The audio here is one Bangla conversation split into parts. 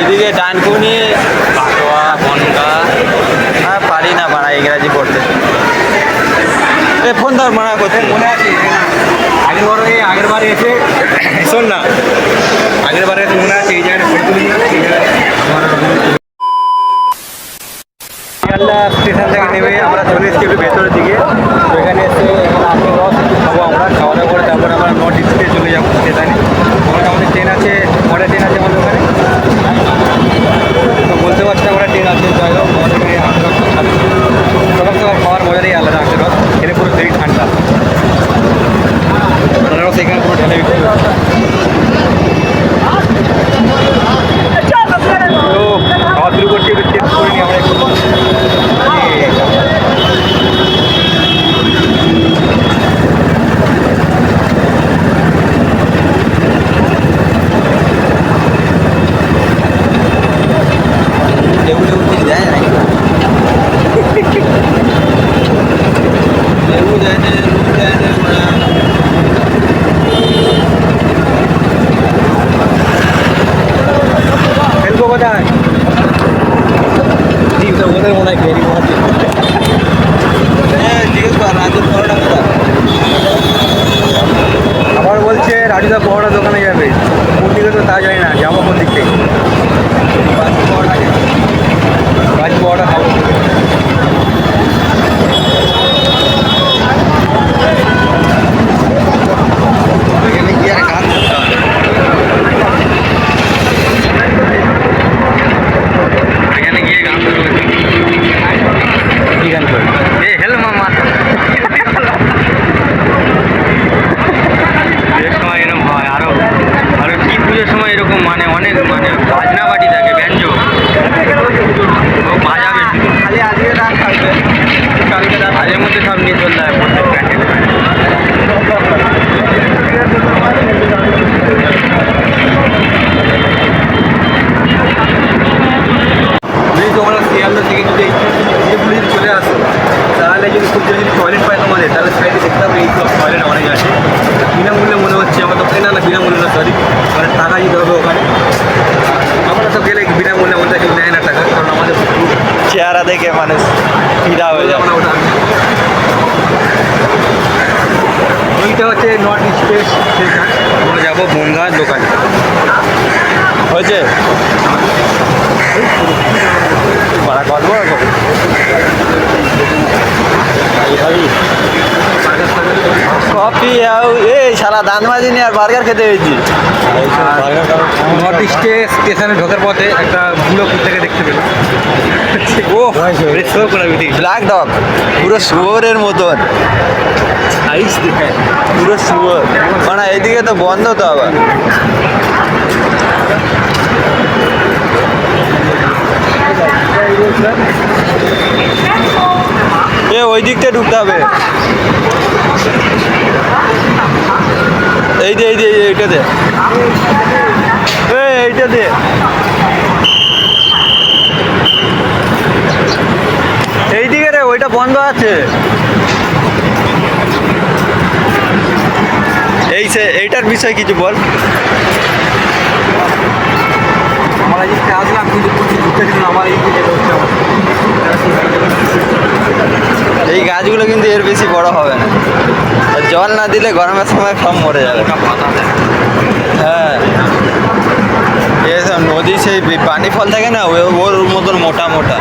ওইদিকে ডানকুনি, পাটোয়া বনগা হ্যাঁ পারি না বাড়া ইংরাজি পড়তে। এ, ফোন ধর মারা কোথায়? মনে আছে আগের বার, আগের বারে এসে, শোন না, আগের বারে মনে আছে, এই জায়গাটা শিয়ালদা স্টেশন থেকে নেমে আমরা চলে এসেছি একটু ভেতরের দিকে। এখানে এসে এখানে আখের রস খাব আমরা, খাওয়া দাওয়া করে তারপরে আমরা নর্থ ইস্টে চলে যাব স্টেশনে ওখানে আমাদের ট্রেন আছে কটা ট্রেন আছে আমাদের ওখানে তো বলতে পারছি না আমরা ট্রেন আছে যাই হোক আমাদের এখানে আখের রস খাচ্ছি সকাল সকাল খাওয়ার মজাটাই আলাদা আখের রস খেলে পুরো শরীর ঠান্ডা আনারস এখানে পুরো ঢেলে বিক্রি হচ্ছে। তো খাওয়া শুরু করছি একটু টেস্ট করে নিই আমরা একটু লেবু লেবু কিছু দেয় নাকি লেবু দেয় না লেবু দেয় না মারা। ফেলব কোথায় জি তো ওদের মনে হয় ফেরি মনে হচ্ছে হ্যাঁ জিজ্ঞেস কর রাজুর পরোটা কোথা আবার রাজুদা বড় দোকানে যাবে। কোন তা যায় না। মধ্যে সব নিয়ে চলতে হয় যদি তোমরা শিয়ালদা থেকে যদি এইগুলো যদি চলে আসো তাহলে যদি খুব যদি টয়লেট পায় তোমাদের তাহলে সাইডে দেখতে হবে এই সব টয়লেট অনেক আছে। বিনামূল্যে মনে হচ্ছে আমার তো না না বিনামূল্যে না সরি মানে টাকা দিতে হবে ওখানে। আমরা তো গেলে বিনামূল্যে আমাদের কেউ নেয় না টাকা কারণ আমাদের চেহারা দেখে মানুষ ফিদা হয়ে যাবে। আমরা ওটা ওইটা হচ্ছে নর্থ স্পেস স্টেশন আমরা যাব বনগাঁর দোকানে। হয়েছে? ভাড়া কফি সারা দান মাঝি নিয়ে আর বার্গার খেতে হয়েছি। নর্থ ইস্টে স্টেশনে ঢোকার পথে একটা বুড়ো থেকে দেখতে পেলাম। ও ব্ল্যাক ডগ পুরো শুয়োরের মতন। সাইজ দেখায় পুরো শুয়োর। মানে এইদিকে তো বন্ধ তো আবার। এ ওই দিকটা ঢুকতে হবে। এই যে এই যে এই যে, এইটা দে। এইদিকে রে ওইটা বন্ধ আছে। এই সে এইটার বিষয়ে কিছু বল আমরা জিনিসটা আসলাম কিন্তু প্রচুর ঘুরতে ছিল আমার এই দিকে যেতে হচ্ছে আমার এই গাছগুলো কিন্তু এর বেশি বড় হবে না। আর জল না দিলে গরমের সময় সব মরে যাবে। হ্যাঁ। নদী সেই পানি ফল থাকে না ও- ওর মতন মোটা মোটা।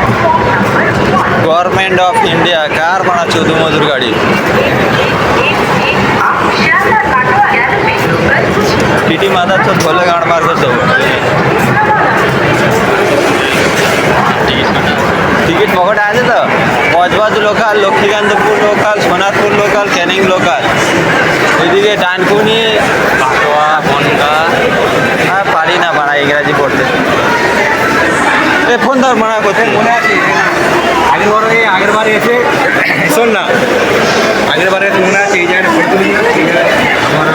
গভর্নমেন্ট অফ ইন্ডিয়া কার বানাচ্ছে মধুর গাড়ি? টিটি মাথা তো ধোলে গাঁড় মারবে তো। টিকিট পকেটে আছে তো? Local Lakshmikantapur local Sonarpur local Canning local ওইদিকে ডানকুনি পাতোয়া বনগা, আর পারি না মারা ইংরাজি পড়তে। ফোন ধর মারা করতে মনে আছে। আগের বারে আগের বারে এসে শোন না। আগের বারে মনে আছে, এই জায়গায় আমার